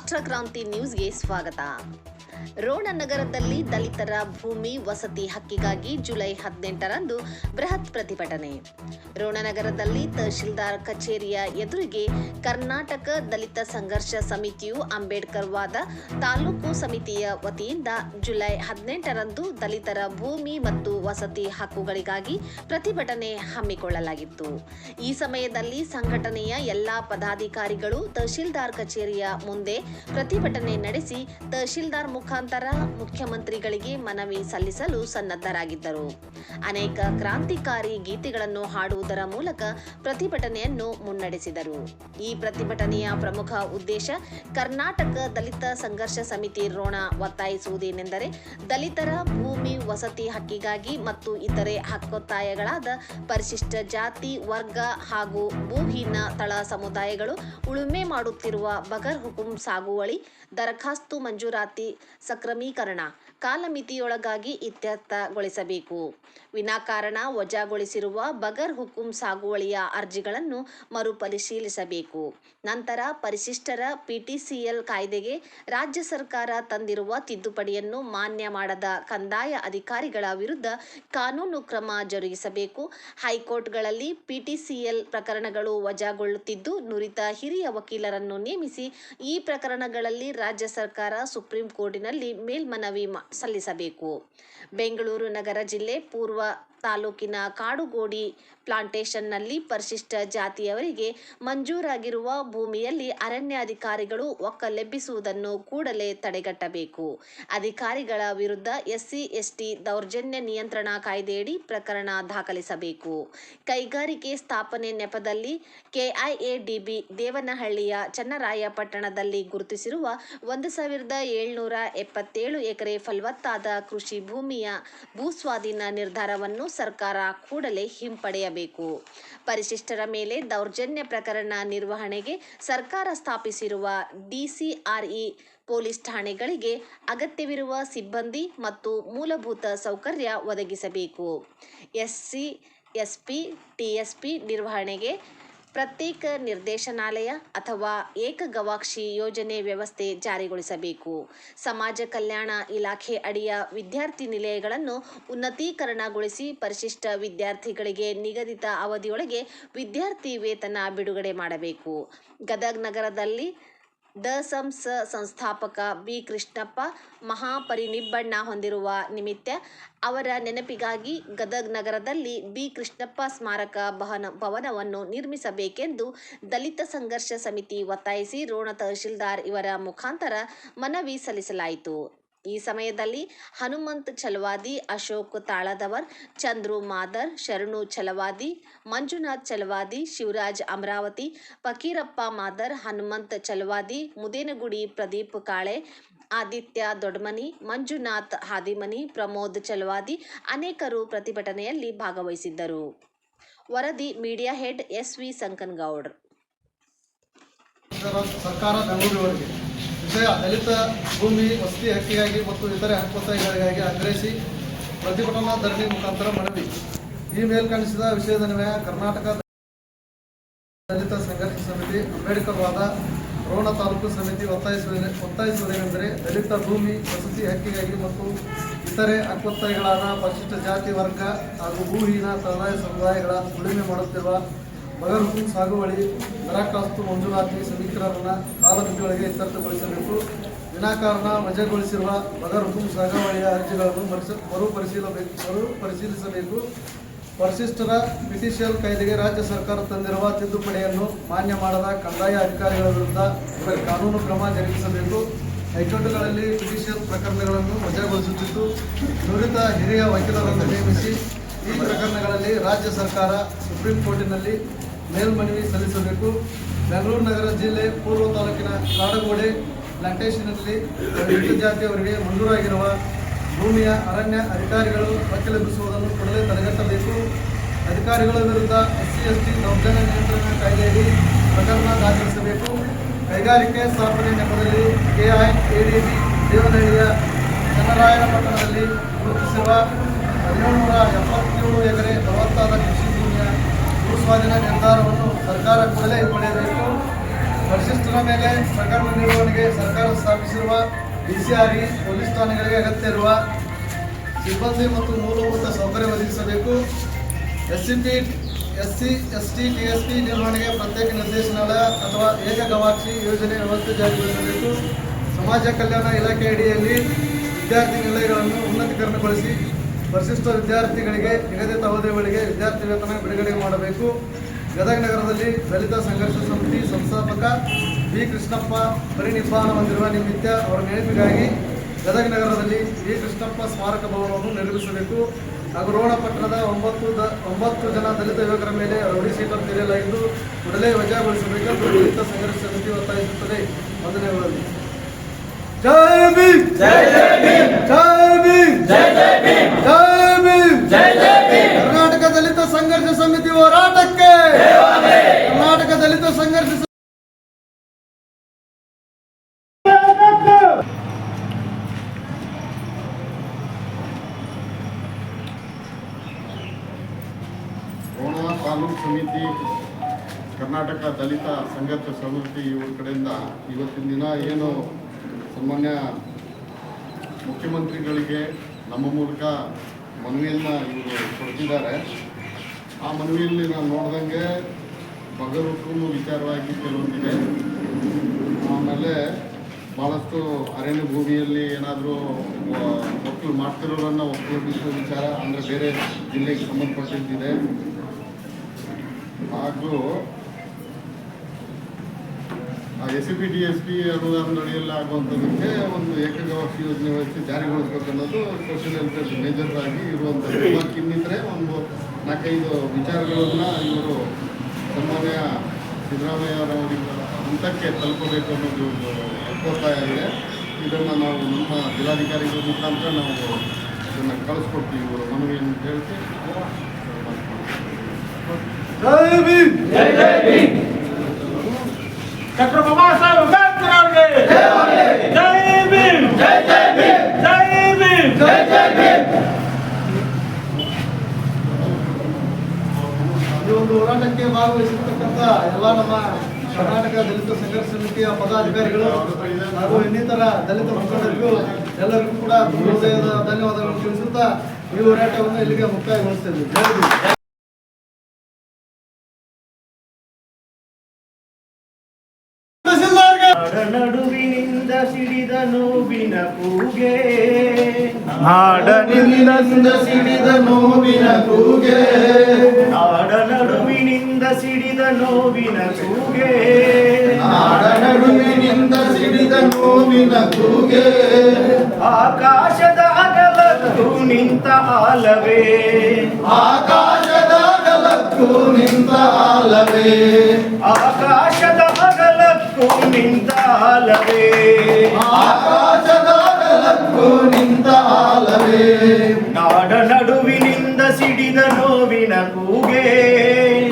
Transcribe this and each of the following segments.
ರಾಷ್ಟ್ರ ಕ್ರಾಂತಿ ನ್ಯೂಸ್ಗೆ ಸ್ವಾಗತ. ರೋಣನಗರದಲ್ಲಿ ದಲಿತರ ಭೂಮಿ ವಸತಿ ಹಕ್ಕಿಗಾಗಿ ಜುಲೈ ಹದಿನೆಂಟರಂದು ಬೃಹತ್ ಪ್ರತಿಭಟನೆ. ರೋಣನಗರದಲ್ಲಿ ತಹಶೀಲ್ದಾರ್ ಕಚೇರಿಯ ಎದುರಿಗೆ ಕರ್ನಾಟಕ ದಲಿತ ಸಂಘರ್ಷ ಸಮಿತಿಯು ಅಂಬೇಡ್ಕರ್ ವಾದ ತಾಲೂಕು ಸಮಿತಿಯ ವತಿಯಿಂದ ಜುಲೈ ಹದಿನೆಂಟರಂದು ದಲಿತರ ಭೂಮಿ ಮತ್ತು ವಸತಿ ಹಕ್ಕುಗಳಿಗಾಗಿ ಪ್ರತಿಭಟನೆ ಹಮ್ಮಿಕೊಳ್ಳಲಾಗಿತ್ತು. ಈ ಸಮಯದಲ್ಲಿ ಸಂಘಟನೆಯ ಎಲ್ಲಾ ಪದಾಧಿಕಾರಿಗಳು ತಹಶೀಲ್ದಾರ್ ಕಚೇರಿಯ ಮುಂದೆ ಪ್ರತಿಭಟನೆ ನಡೆಸಿ ತಹಶೀಲ್ದಾರ್ ಮುಖಾಂತರ ಮುಖ್ಯಮಂತ್ರಿಗಳಿಗೆ ಮನವಿ ಸಲ್ಲಿಸಲು ಸನ್ನದ್ಧರಾಗಿದ್ದರು. ಅನೇಕ ಕ್ರಾಂತಿಕಾರಿ ಗೀತೆಗಳನ್ನು ಹಾಡುವುದರ ಮೂಲಕ ಪ್ರತಿಭಟನೆಯನ್ನು ಮುನ್ನಡೆಸಿದರು. ಈ ಪ್ರತಿಭಟನೆಯ ಪ್ರಮುಖ ಉದ್ದೇಶ ಕರ್ನಾಟಕ ದಲಿತ ಸಂಘರ್ಷ ಸಮಿತಿ ರೋಣ ಒತ್ತಾಯಿಸುವುದೇನೆಂದರೆ ದಲಿತರ ಭೂಮಿ ವಸತಿ ಹಕ್ಕಿಗಾಗಿ ಮತ್ತು ಇತರೆ ಹಕ್ಕೊತ್ತಾಯಗಳಾದ ಪರಿಶಿಷ್ಟ ಜಾತಿ, ವರ್ಗ ಹಾಗೂ ಭೂಹೀನ ತಳ ಸಮುದಾಯಗಳು ಉಳುಮೆ ಮಾಡುತ್ತಿರುವ ಬಗರ್ ಹುಕುಂ ಸಾಗುವಳಿ, ದರಖಾಸ್ತು ಮಂಜೂರಾತಿ सक्रमीकरणा ಕಾಲಮಿತಿಯೊಳಗಾಗಿ ಇತ್ಯರ್ಥಗೊಳಿಸಬೇಕು. ವಿನಾಕಾರಣ ವಜಾಗೊಳಿಸಿರುವ ಬಗರ್ ಹುಕುಂ ಸಾಗುವಳಿಯ ಅರ್ಜಿಗಳನ್ನು ಮರುಪರಿಶೀಲಿಸಬೇಕು. ನಂತರ ಪರಿಶಿಷ್ಟರ ಪಿಟಿಸಿಎಲ್ ಕಾಯ್ದೆಗೆ ರಾಜ್ಯ ಸರ್ಕಾರ ತಂದಿರುವ ತಿದ್ದುಪಡಿಯನ್ನು ಮಾನ್ಯ ಮಾಡದ ಕಂದಾಯ ಅಧಿಕಾರಿಗಳ ವಿರುದ್ಧ ಕಾನೂನು ಕ್ರಮ ಜರುಗಿಸಬೇಕು. ಹೈಕೋರ್ಟ್ಗಳಲ್ಲಿ ಪಿಟಿಸಿಎಲ್ ಪ್ರಕರಣಗಳು ವಜಾಗೊಳ್ಳುತ್ತಿದ್ದು, ನುರಿತ ಹಿರಿಯ ವಕೀಲರನ್ನು ನೇಮಿಸಿ ಈ ಪ್ರಕರಣಗಳಲ್ಲಿ ರಾಜ್ಯ ಸರ್ಕಾರ ಸುಪ್ರೀಂ ಕೋರ್ಟಿನಲ್ಲಿ ಮೇಲ್ಮನವಿ ಸಲ್ಲಿಸಬೇಕು. ಬೆಂಗಳೂರು ನಗರ ಜಿಲ್ಲೆ ಪೂರ್ವ ತಾಲೂಕಿನ ಕಾಡುಗೋಡಿ ಪ್ಲಾಂಟೇಶನ್ನಲ್ಲಿ ಪರಿಶಿಷ್ಟ ಜಾತಿಯವರಿಗೆ ಮಂಜೂರಾಗಿರುವ ಭೂಮಿಯಲ್ಲಿ ಅರಣ್ಯಾಧಿಕಾರಿಗಳು ಒಕ್ಕಲೆಬ್ಬಿಸುವುದನ್ನು ಕೂಡಲೇ ತಡೆಗಟ್ಟಬೇಕು. ಅಧಿಕಾರಿಗಳ ವಿರುದ್ಧ ಎಸ್ಸಿ, ಎಸ್ಟಿ ದೌರ್ಜನ್ಯ ನಿಯಂತ್ರಣ ಕಾಯ್ದೆಯಡಿ ಪ್ರಕರಣ ದಾಖಲಿಸಬೇಕು. ಕೈಗಾರಿಕೆ ಸ್ಥಾಪನೆ ನೆಪದಲ್ಲಿ ಕೆಐಎಡಿಬಿ ದೇವನಹಳ್ಳಿಯ ಚನ್ನರಾಯಪಟ್ಟಣದಲ್ಲಿ ಗುರುತಿಸಿರುವ ಒಂದು ಸಾವಿರದ ಏಳ್ನೂರ ಎಪ್ಪತ್ತೇಳು ಎಕರೆ ಫಲವತ್ತಾದ ಕೃಷಿ ಭೂಮಿಯ ಭೂಸ್ವಾಧೀನ ನಿರ್ಧಾರವನ್ನು ಸರ್ಕಾರ ಕೂಡಲೇ ಹಿಂಪಡೆಯಬೇಕು. ಪರಿಶಿಷ್ಟರ ಮೇಲೆ ದೌರ್ಜನ್ಯ ಪ್ರಕರಣ ನಿರ್ವಹಣೆಗೆ ಸರ್ಕಾರ ಸ್ಥಾಪಿಸಿರುವ ಡಿಸಿಆರ್ಇ ಪೊಲೀಸ್ ಠಾಣೆಗಳಿಗೆ ಅಗತ್ಯವಿರುವ ಸಿಬ್ಬಂದಿ ಮತ್ತು ಮೂಲಭೂತ ಸೌಕರ್ಯ ಒದಗಿಸಬೇಕು. ಎಸ್ಸಿ, ಎಸ್ಪಿ, ಟಿಎಸ್ಪಿ ನಿರ್ವಹಣೆಗೆ ಪ್ರತ್ಯೇಕ ನಿರ್ದೇಶನಾಲಯ ಅಥವಾ ಏಕ ಗವಾಕ್ಷಿ ಯೋಜನೆ ವ್ಯವಸ್ಥೆ ಜಾರಿಗೊಳಿಸಬೇಕು. ಸಮಾಜ ಕಲ್ಯಾಣ ಇಲಾಖೆ ಅಡಿಯ ವಿದ್ಯಾರ್ಥಿ ನಿಲಯಗಳನ್ನು ಉನ್ನತೀಕರಣಗೊಳಿಸಿ ಪರಿಶಿಷ್ಟ ವಿದ್ಯಾರ್ಥಿಗಳಿಗೆ ನಿಗದಿತ ಅವಧಿಯೊಳಗೆ ವಿದ್ಯಾರ್ಥಿ ವೇತನ ಬಿಡುಗಡೆ ಮಾಡಬೇಕು. ಗದಗ್ ನಗರದಲ್ಲಿ ದಸಂಸ ಸಂಸ್ಥಾಪಕ ಬಿ ಕೃಷ್ಣಪ್ಪ ಮಹಾಪರಿನಿಬ್ಬಣ್ಣ ಹೊಂದಿರುವ ನಿಮಿತ್ತ ಅವರ ನೆನಪಿಗಾಗಿ ಗದಗ್ ನಗರದಲ್ಲಿ ಬಿ ಕೃಷ್ಣಪ್ಪ ಸ್ಮಾರಕ ಭವನ ಭವನವನ್ನು ನಿರ್ಮಿಸಬೇಕೆಂದು ದಲಿತ ಸಂಘರ್ಷ ಸಮಿತಿ ಒತ್ತಾಯಿಸಿ ರೋಣ ತಹಶೀಲ್ದಾರ್ ಇವರ ಮುಖಾಂತರ ಮನವಿ ಸಲ್ಲಿಸಲಾಯಿತು. ಈ ಸಮಯದಲ್ಲಿ ಹನುಮಂತ್ ಚಲವಾದಿ ಅಶೋಕ್ ತಾಳದವರ್, ಚಂದ್ರು ಮಾದರ್, ಶರಣು ಚಲವಾದಿ ಮಂಜುನಾಥ್ ಚಲವಾದಿ ಶಿವರಾಜ್ ಅಮರಾವತಿ, ಫಕೀರಪ್ಪ ಮಾದರ್, ಹನುಮಂತ್ ಚಲವಾದಿ ಮುದೇನಗುಡಿ ಪ್ರದೀಪ್ ಕಾಳೆ, ಆದಿತ್ಯ ದೊಡ್ಮನಿ, ಮಂಜುನಾಥ್ ಹಾದಿಮನಿ, ಪ್ರಮೋದ್ ಚಲವಾದಿ ಅನೇಕರು ಪ್ರತಿಭಟನೆಯಲ್ಲಿ ಭಾಗವಹಿಸಿದ್ದರು. ವರದಿ media head S V Sankanagoud ಸರ್ಕಾರ ವಿಷಯ ದಲಿತ ಭೂಮಿ, ವಸತಿ ಹಕ್ಕಿಗಾಗಿ ಮತ್ತು ಇತರೆ ಹಕ್ಕೊತ್ತಾಯಗಳಿಗಾಗಿ ಆಗ್ರಹಿಸಿ ಪ್ರತಿಭಟನಾ ಧರಣಿ ಮುಖಾಂತರ ಮನವಿ. ಈ ಮೇಲ್ಕಾಣಿಸಿದ ನಿಮಯ ಕರ್ನಾಟಕ ದಲಿತ ಸಂಘರ್ಷ ಸಮಿತಿ ಅಂಬೇಡ್ಕರ್ ವಾದ ರೋಣ ತಾಲೂಕು ಸಮಿತಿ ಒತ್ತಾಯಿಸುವ ಒತ್ತಾಯಿಸುವುದೇನೆಂದರೆ ದಲಿತ ಭೂಮಿ, ವಸತಿ ಹಕ್ಕಿಗಾಗಿ ಮತ್ತು ಇತರೆ ಹಕ್ಕೊತ್ತಾಯಗಳಾದ ಪರಿಶಿಷ್ಟ ಜಾತಿ ವರ್ಗ ಹಾಗೂ ಭೂಹೀನ ಸಮುದಾಯ ಸಮುದಾಯಗಳ ಉಳುಮೆ ಮಾಡುತ್ತಿರುವ ಹುಕುಂ ಸಾಗುವಳಿ ದರಖಾಸ್ತು ಮಂಜೂರಾತಿ ಸಮೀಕರಣವನ್ನು ಕಾಲಮಿತಿಯೊಳಗೆ ಇತ್ಯರ್ಥಗೊಳಿಸಬೇಕು. ವಿನಾಕಾರಣ ವಜಾಗೊಳಿಸಿರುವ ಬಗರ್ ಹುಕುಂ ಸಾಗುವಳಿಯ ಅರ್ಜಿಗಳನ್ನು ಮರುಪರಿಶೀಲಬೇಕು, ಮರುಪರಿಶೀಲಿಸಬೇಕು. ಪರಿಶಿಷ್ಟರ ಪಿಟಿಷಿಯಲ್ ಕಾಯ್ದೆಗೆ ರಾಜ್ಯ ಸರ್ಕಾರ ತಂದಿರುವ ತಿದ್ದುಪಡಿಯನ್ನು ಮಾನ್ಯ ಮಾಡದ ಕಂದಾಯ ಅಧಿಕಾರಿಗಳ ವಿರುದ್ಧ ಕಾನೂನು ಕ್ರಮ ಜರುಗಿಸಬೇಕು. ಹೈಕೋರ್ಟ್ಗಳಲ್ಲಿ ಪಿಟಿಷಿಯಲ್ ಪ್ರಕರಣಗಳನ್ನು ವಜಾಗೊಳಿಸುತ್ತಿದ್ದು, ನುರಿತ ಹಿರಿಯ ವಕೀಲರನ್ನು ನೇಮಿಸಿ ಈ ಪ್ರಕರಣಗಳಲ್ಲಿ ರಾಜ್ಯ ಸರ್ಕಾರ ಸುಪ್ರೀಂ ಕೋರ್ಟಿನಲ್ಲಿ ಮೇಲ್ಮನವಿ ಸಲ್ಲಿಸಬೇಕು. ಬೆಂಗಳೂರು ನಗರ ಜಿಲ್ಲೆ ಪೂರ್ವ ತಾಲೂಕಿನ ಕಾಡಗೋಡೆ ಲಂಕೇಶ್ವರಲ್ಲಿ ಜಾತಿ ಜಾತಿಯವರಿಗೆ ಮಂಜೂರಾಗಿರುವ ಭೂಮಿಯ ಅರಣ್ಯ ಅಧಿಕಾರಿಗಳು ಒಕ್ಕಲೆಬ್ಬಿಸುವುದನ್ನು ಕೂಡಲೇ ತಡೆಗಟ್ಟಬೇಕು. ಅಧಿಕಾರಿಗಳ ವಿರುದ್ಧ ಎಸ್ಸಿ, ಎಸ್ಟಿ ದೌರ್ಜನ್ಯ ನಿಯಂತ್ರಣ ಕಾಯ್ದೆಯಡಿ ಪ್ರಕರಣ ದಾಖಲಿಸಬೇಕು. ಕೈಗಾರಿಕೆ ಸ್ಥಾಪನೆ ನೆಪದಲ್ಲಿ ಕೆಐಎಡಿಬಿ ದೇವನಹಳ್ಳಿಯ ಚನ್ನರಾಯನಪಟ್ಟಣದಲ್ಲಿ ಗುರುತಿಸಿರುವ ಹದಿನೇಳುನೂರ ಎಪ್ಪತ್ತೇಳು ಎಕರೆ ಫಲವತ್ತಾದ ಕೃಷಿ ಭೂಮಿಯ ನಿರ್ಧಾರವನ್ನು ಸರ್ಕಾರ ಕೂಡಲೇ ಹಿಂಪಡೆಯಬೇಕು. ಪರಿಶಿಷ್ಟರ ಮೇಲೆ ಪ್ರಕರಣ ನಿರ್ವಹಣೆಗೆ ಸರ್ಕಾರ ಸ್ಥಾಪಿಸಿರುವ D C R E, police ಠಾಣೆಗಳಿಗೆ ಅಗತ್ಯ ಇರುವ ಸಿಬ್ಬಂದಿ ಮತ್ತು ಮೂಲಭೂತ ಸೌಕರ್ಯ ಒದಗಿಸಬೇಕು. S C P, S C, S T T S P ನಿರ್ವಹಣೆಗೆ ಪ್ರತ್ಯೇಕ ನಿರ್ದೇಶನಾಲಯ ಅಥವಾ ಏಕ ಗವಾಕ್ಷಿ ಯೋಜನೆ ವ್ಯವಸ್ಥೆ ಜಾರಿಗೊಳಿಸಬೇಕು ಸಮಾಜ ಕಲ್ಯಾಣ ಇಲಾಖೆ ಅಡಿಯಲ್ಲಿ ವಿದ್ಯಾರ್ಥಿ ನಿಲಯಗಳನ್ನು ಉನ್ನತೀಕರಣಗೊಳಿಸಿ ಪರಿಶಿಷ್ಟ ವಿದ್ಯಾರ್ಥಿಗಳಿಗೆ ನಿಗದಿತ ಅವಧಿಗಳಿಗೆ ವಿದ್ಯಾರ್ಥಿ ವೇತನ ಬಿಡುಗಡೆ ಮಾಡಬೇಕು. ಗದಗ ನಗರದಲ್ಲಿ ದಲಿತ ಸಂಘರ್ಷ ಸಮಿತಿ ಸಂಸ್ಥಾಪಕ ಬಿ ಕೃಷ್ಣಪ್ಪ ಪರಿನಿಬ್ಬಾನ ಹೊಂದಿರುವ ನಿಮಿತ್ತ ಅವರ ನೆನಪಿಗಾಗಿ ಗದಗ ನಗರದಲ್ಲಿ ಬಿ ಕೃಷ್ಣಪ್ಪ ಸ್ಮಾರಕ ಭವನವನ್ನು ನಿರ್ಮಿಸಬೇಕು. ಹಾಗೂ ರೋಣ ಪಟ್ಟಣದ ಒಂಬತ್ತು ದ ಒಂಬತ್ತು ಜನ ದಲಿತ ಯುವಕರ ಮೇಲೆ ರೌಡಿ ಶೀಟರ್ ತೆರೆಯಲಾಗಿದ್ದು ಕೂಡಲೇ ವಜಾಗೊಳಿಸಬೇಕೆಂದು ದಲಿತ ಸಂಘರ್ಷ ಸಮಿತಿ ಒತ್ತಾಯಿಸುತ್ತದೆ. ವಂದನೆಗಳಲ್ಲಿ ಜೈ ಜೈ ಜೈ ಜೈ ಜೈ ಹೋರಾಟಕ್ಕೆ ಕರ್ನಾಟಕ ದಲಿತ ಸಂಘರ್ಷ ತಾಲೂಕು ಸಮಿತಿ ಕರ್ನಾಟಕ ದಲಿತ ಸಂಘರ್ಷ ಸಮಿತಿ ಇವ್ರ ಕಡೆಯಿಂದ ಇವತ್ತಿನ ದಿನ ಏನು ಸಾಮಾನ್ಯ ಮುಖ್ಯಮಂತ್ರಿಗಳಿಗೆ ನಮ್ಮ ಮೂಲಕ ಮನವಿಯನ್ನು ಇವರು ಕೊಡ್ತಿದ್ದಾರೆ. ಆ ಮನವಿಯಲ್ಲಿ ನಾನು ನೋಡ್ದಂಗೆ ಬಗರುಕು ವಿಚಾರವಾಗಿ ಕೆಲವೊಂದಿದೆ ಆಮೇಲೆ ಭಾಳಷ್ಟು ಅರಣ್ಯ ಭೂಮಿಯಲ್ಲಿ ಏನಾದರೂ ಒಕ್ಕಲು ಮಾಡ್ತಿರೋರನ್ನು ಒಕ್ಕಲುಗಿಸುವ ವಿಚಾರ ಅಂದರೆ ಬೇರೆ ಜಿಲ್ಲೆಗೆ ಸಂಬಂಧಪಟ್ಟಿದ್ದಿದೆ ಹಾಗೂ S C P D S P ಅನುದಾನದಡಿಯಲ್ಲಿ ಆಗುವಂಥದಕ್ಕೆ ಒಂದು ಏಕಗವಾಕ್ಷಿ ಯೋಜನೆ ವ್ಯವಸ್ಥೆ ಜಾರಿಗೊಳಿಸ್ಬೇಕನ್ನೋದು ಸೋಷಿಯಲ್ ವೆಲ್ಫೇರ್ ಮೇಜರ್ ಆಗಿ ಇರುವಂಥದ್ದು. ಇನ್ನಿತರೆ ಒಂದು ನಾಲ್ಕೈದು ವಿಚಾರಗಳನ್ನು ಇವರು ಸನ್ಮಾನ್ಯ ಸಿದ್ದರಾಮಯ್ಯರವರಿಗೆ ಹಂತಕ್ಕೆ ತಲುಪಬೇಕು ಅನ್ನೋದು ಒಂದು ಒತ್ತಾಯ ಇದೆ ಇದನ್ನು ನಾವು ನಮ್ಮ ಜಿಲ್ಲಾಧಿಕಾರಿಗಳ ಮುಖಾಂತರ ನಾವು ಇದನ್ನು ಕಳಿಸ್ಕೊಡ್ತೀವಿ ಇವರು ಮನವಿಯನ್ನು ಹೇಳ್ತಿ? ಜೈ ಭೀಮ್! ಡಾಕ್ಟರ್ ಬಾಬಾ ಸಾಹೇಬ್ ಅಂಬೇಡ್ಕರ್ ಅವರಿಗೆ ಜೈ ಭೀಮ್ ಜೈ ಜೈ ಭೀಮ್ ಜೈ ಭೀಮ್ ಜೈ ಜೈ ಭೀಮ್ ಈ ಒಂದು ಹೋರಾಟಕ್ಕೆ ಭಾಗವಹಿಸಿರ್ತಕ್ಕಂಥ ಎಲ್ಲ ನಮ್ಮ ಕರ್ನಾಟಕ ದಲಿತ ಸಂಘರ್ಷ ಸಮಿತಿಯ ಪದಾಧಿಕಾರಿಗಳು ಹಾಗೂ ಇನ್ನಿತರ ದಲಿತ ಮುಖಂಡರಿಗೂ ಎಲ್ಲರಿಗೂ ಕೂಡ ಹೃದಯದ ಧನ್ಯವಾದಗಳನ್ನು ತಿಳಿಸುತ್ತಾ ಈ ಹೋರಾಟವನ್ನು ಇಲ್ಲಿಗೆ ಮುಕ್ತಾಯಗೊಳಿಸ್ತೇವೆ ನಡುವಿನಿಂದ ಸಿಡಿದ ನೋವಿನ ಕೂಗೆ. ಹಾಡನಿಂದ ಸಿಡಿದ ನೋವಿನ ಕೂಗೆ. ಹಾಡ ನಡುವಿನಿಂದ ಸಿಡಿದ ನೋವಿನ ಕೂಗೆ. ಹಾಡ ನಡುವಿನಿಂದ ಸಿಡಿದ ನೋವಿನ ಕೂಗೆ. ಆಕಾಶದ ಅಗಲಕ್ಕೂ ನಿಂತ ಆಲವೇ. ಆಕಾಶದ ಗಲಕ್ಕೂ ನಿಂತ ಆಲವೇ. ಆಕಾಶದ ಅಗಲಕ್ಕೂ ನಿಂತಾಲವೇ ಆಕಾಶದ ಗಲಕ್ಕೂ ನಿಂತ ನಾಡ ನಡುವಿನಿಂದ ಸಿಡಿದ ನೋವಿನ ಕೂಗೆ.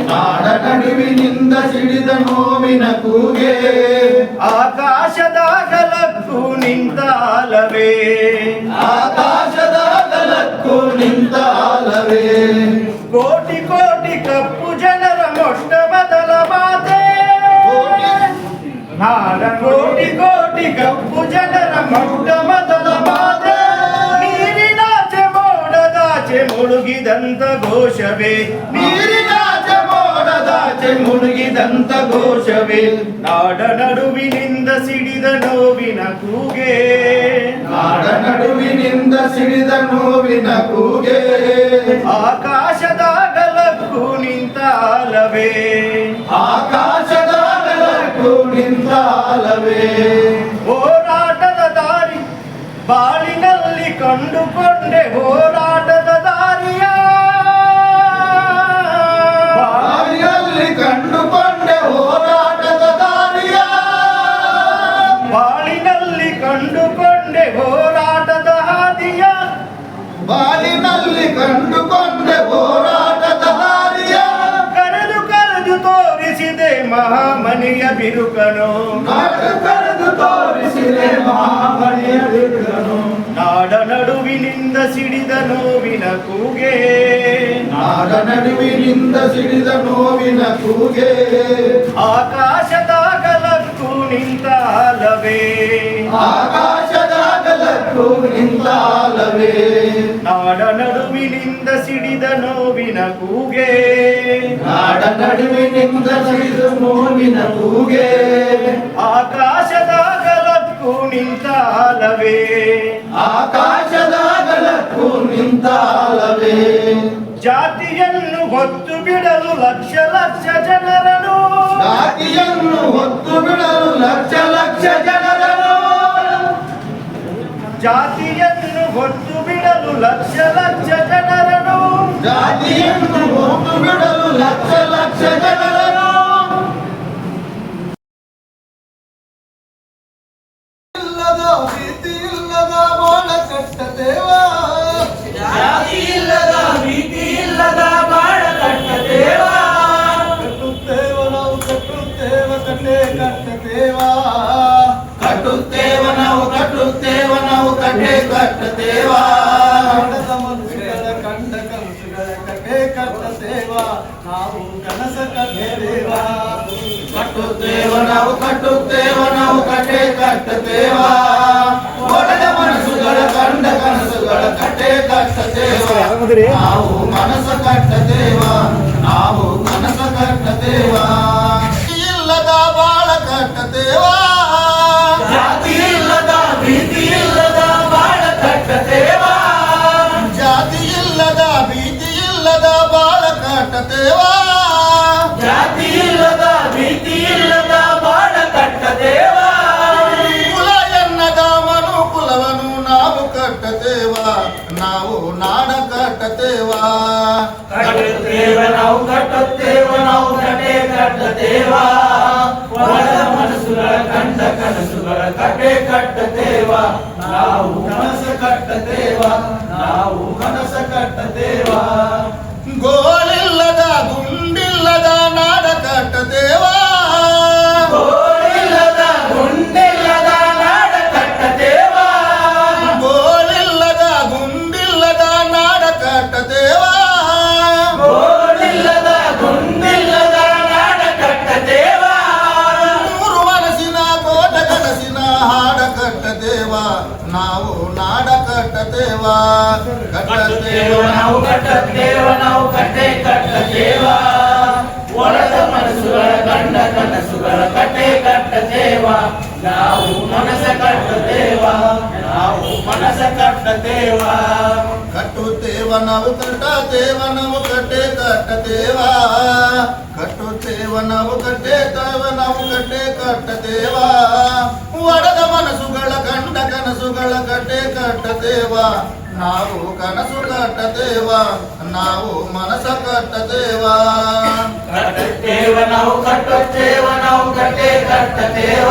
ನಾಡ ನಡುವಿನಿಂದ ಸಿಡಿದ ನೋವಿನ ಕೂಗೆ. ಆಕಾಶದ ಅಗಲಕ್ಕೂ ಮುಳುಗಿದಂತ ಘೋಷವೇ. ನೀರಿನಾಚೆ ಮೋಡದಾಚೆ ಮುಳುಗಿದಂತ ಘೋಷವೇ. ನಾಡ ನಡುವಿನಿಂದ ಸಿಡಿದ ನೋವಿನ ಕೂಗೆ. ನಾಡ ನಡುವಿನಿಂದ ಸಿಡಿದ ನೋವಿನ ಕೂಗೆ. ಆಕಾಶದ ಗಲಕ್ಕೂ ನಿಂತ ಅಲವೇ ಆಕಾಶದ ಗಲಕ್ಕೂ ನಿಂತ ಅಲವೇ ಹೋರಾಟದ ದಾರಿ ಬಾಳಿನಲ್ಲಿ ಕಂಡುಕೊಂಡೆ ಹೋರಾಟದ ಮಹಾಮನಿಯ ಬಿರುಕನು. ನಾಡು ನಡುವಿನಿಂದ ಸಿಡಿದ ನೋವಿನ ಕೂಗೆ. ನಾಡ ನಡುವಿನಿಂದ ಸಿಡಿದ ನೋವಿನ ಕೂಗೆ. ಆಕಾಶದ ನಿಂತ ಅಲವೇ ಆಕಾಶದಾಗಲಕ್ಕೂ ನಿಂತಾಲವೇ ನಾಡ ನಡುವಿನಿಂದ ಸಿಡಿದ ನೋವಿನ ಕೂಗೆ. ನಾಡ ನಡುವಿನಿಂದ ಸಿಡಿದು ನೋವಿನ ಕೂಗೆ ಆಕಾಶದಾಗಲಕ್ಕೂ ನಿಂತಾಲವೇ ಆಕಾಶದಾಗಲಕ್ಕೂ ನಿಂತಾಲವೇ ಜಾತಿಯನ್ನು ಹೊತ್ತು ಬಿಡಲು ಲಕ್ಷ ಲಕ್ಷ ಜನರನ್ನು ಜಾತಿಯನ್ನು ಹೊತ್ತು ಬಿಡಲು ಲಕ್ಷ ಲಕ್ಷ ಜನರನ್ನು ಜಾತಿಯನ್ನು ಹೊತ್ತು ಬಿಡಲು ಲಕ್ಷ ಲಕ್ಷ ಜನರನ್ನು జాతీయం లక్ష లక్ష జనల ಕಟ್ಟುತ್ತೇವ ಒಡೆದ ಮನಸ್ಸುಗಳ ಕಂಡ ಕನಸುಗಳ ಕಟ್ಟೆ ಕಟ್ಟುತ್ತೇವ ನಾವು ಮನಸ್ಸ ಕಟ್ಟುತ್ತೇವ ನಾವು ಮನಸ್ಸ ಕಟ್ಟುತ್ತೇವ ಇಲ್ಲದ ಬಾಳ ಕಟ್ಟುತ್ತೇವ ಜಾತಿ ಕಟ್ಟತೇವ ಕಟ್ಟುತ್ತೇವ ನಾವು ಕಟ್ಟುತ್ತೇವ ನಾವು ಕಟ್ಟೆ ಕಟ್ಟದೇವ ಒಳದ ಮನಸ್ಸುಗಳ ಕಂಡ ಕನಸುಗಳ ಕಟ್ಟೆ ಕಟ್ಟದೇವ ನಾವು ಕನಸ ಕಟ್ಟದೇವ ನಾವು ಕನಸ ಕಟ್ಟದೇವ ಗೋಳಿಲ್ಲದ ನಾವು ನಾಡ ಕಟ್ಟತೇವ ಕಟ್ಟುತ್ತೇವ ಕಟ್ಟತೇವ ನಾವು ಕಟ್ಟುತ್ತೇವ ನಾವು ಕಟ್ಟೆ ಕಟ್ಟದೇವ ಒಳದ ಮನಸ್ಸುಗಳ ಗಂಡ ಕನಸುಗಳ ಕಟ್ಟೆ ಕಟ್ಟದೇವ ನಾವು ಮನಸ ಕಟ್ಟದೇವ ನಾವು ಮನಸ ಕಟ್ಟದೇವ ಕಟ್ಟುತ್ತೇವ ನಾವು ಕಟ್ಟತೇವ ನಾವು ಕಟ್ಟೆ ಕಟ್ಟತೇವ ಕಟ್ಟುತ್ತೇವ ನಾವು ಕಟ್ಟೇತೇವ ನಾವು ಕಟ್ಟೆ ಕಟ್ಟತೇವ ಒಡೆದ ಮನಸ್ಸುಗಳ ಕಂಡ ಕನಸುಗಳ ಕಟ್ಟೆ ಕಟ್ಟತೇವ? ನಾವು ಕನಸು ಕಟ್ಟತೇವ? ನಾವು ಮನಸ ಕಟ್ಟತೇವ? ಕಟ್ಟುತ್ತೇವ ನಾವು ಕಟ್ಟುತ್ತೇವ ನಾವು ಕಟ್ಟೆ ಕಟ್ಟದೇವ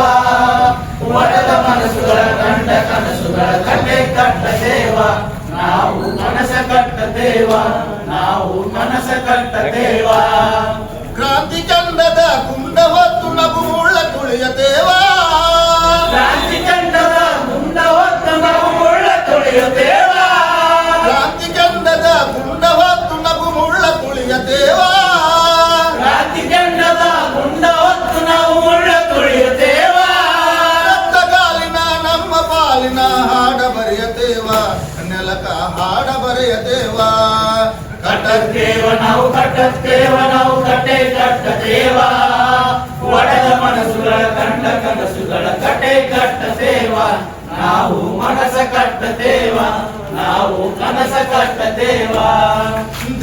ಒಳದ ಮನಸ್ಸುಗಳ ಗಂಡ ಕನಸುಗಳ ಕಟ್ಟೆ ಕಟ್ಟದೇವ ನಾವು ಮನಸ ಕಟ್ಟದೇವ ನಾವು ಮನಸ ಕಟ್ಟದೇವ ಕ್ರಾಂತಿ ಚಂದದ ಕಟ್ಟತ್ತೇವ, ನಾವು ಕಟ್ಟೆ ಕಟ್ಟದೇವ ಒಡೆದ ಮನಸ್ಸುಗಳ ಕಂಡ ಕನಸುಗಳ ಕಟ್ಟೆ ಕಟ್ಟದೇವ ನಾವು ಮನಸ ಕಟ್ಟದೇವ ನಾವು ಕನಸ ಕಟ್ಟದೇವ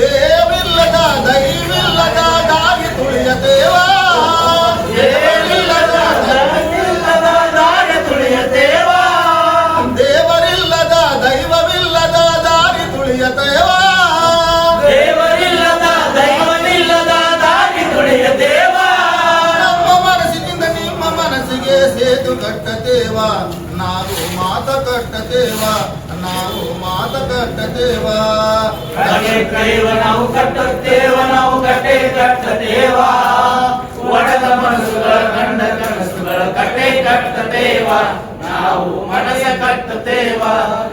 ದೇವಿಲ್ಲದ ದೈವಿಲ್ಲದ ಕಟ್ಟತೇವ ನಾವು ಮಾತ ಕಟ್ಟತೇವ ನಾವು ಮಾತ ಕಟ್ಟತೇವ. ಕೈವ ನಾವು ಕಟ್ಟುತ್ತೇವ ನಾವು ಕಟ್ಟೆ ಕಟ್ಟ ದೇವ ಒಡದ ಮನಸ್ಸುಗಳ ಕಂಡ ಕನಸುಗಳ ಕಟ್ಟೆ ಕಟ್ಟದೇವ ನಾವು ಮನಸ ಕಟ್ಟದೇವ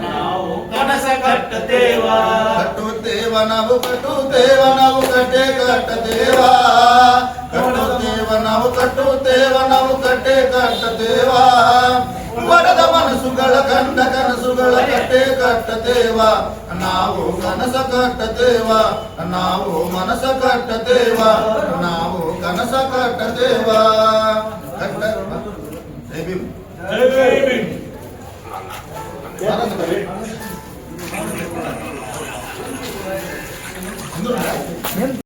ನಾವು ಕನಸ ಕಟ್ಟದೇವ ಕಟ್ಟುತ್ತೇವ ನಾವು ಕಟ್ಟುತ್ತೇವ ನಾವು ಕಟ್ಟೆ ಕಟ್ಟತೇವ. ಕಟ್ಟುತ್ತೇವ ನಾವು ಕಟ್ಟುತ್ತೇವ ನಾವು ಕಟ್ಟೆ ಕಟ್ಟತೇವ. ಕನಸುಗಳ ಕಂಡ ಕನಸುಗಳ ಕಟ್ಟೆ ಕಟ್ಟದೇವ ನಾವು ಕನಸ ಕಟ್ಟದೇವ ನಾವು ಮನಸ ಕಟ್ಟದೇವ ನಾವು ಕನಸ ಕಟ್ಟದೇವ ಕಟ್ಟ